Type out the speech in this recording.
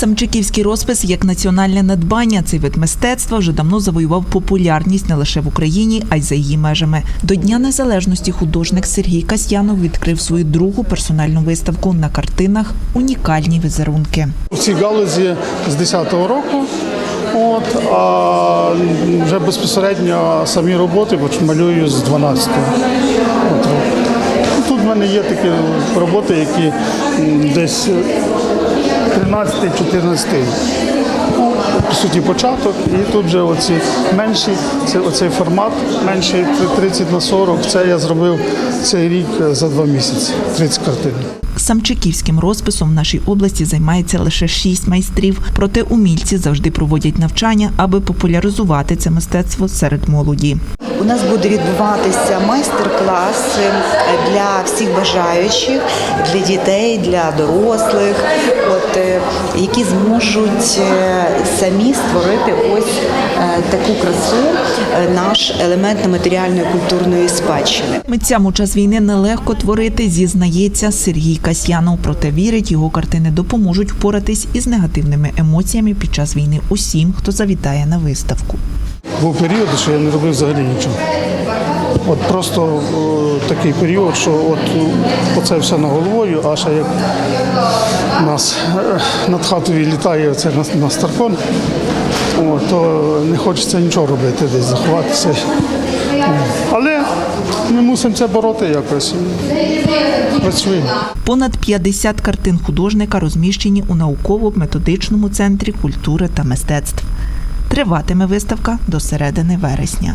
Самчиківський розпис як національне надбання. Цей вид мистецтва вже давно завоював популярність не лише в Україні, а й за її межами. До Дня Незалежності художник Сергій Касьянов відкрив свою другу персональну виставку на картинах Унікальні візерунки. У цій галузі з 10-го року. От, а вже безпосередньо самі роботи поч- малюю з 12-го. От, року. Ну, Тут в мене є такі роботи, які десь 13-14. Ну, по суті, початок, і тут вже оці менші, це оцей формат, менший 30 на 40. Це я зробив цей рік за два місяці, 30 картин. Самчиківським розписом в нашій області займається лише шість майстрів. Проте умільці завжди проводять навчання, аби популяризувати це мистецтво серед молоді. У нас буде відбуватися майстер-клас е, для всіх бажаючих, для дітей, для дорослих, от, е, які зможуть е, самі створити ось е, таку красу, е, наш елемент нематеріальної культурної спадщини. Митцям у час війни нелегко творити, зізнається Сергій Касьянов. Проте вірить, його картини допоможуть впоратись із негативними емоціями під час війни усім, хто завітає на виставку. Був період, що я не робив взагалі нічого. От просто о, такий період, що от оце все на головою, а ще як у нас е, над хатою літає оце на, на старкон, о, то не хочеться нічого робити, десь заховатися. Але ми мусимо це бороти якось. Працюємо. Понад 50 картин художника розміщені у науково-методичному центрі культури та мистецтв. Триватиме виставка до середини вересня.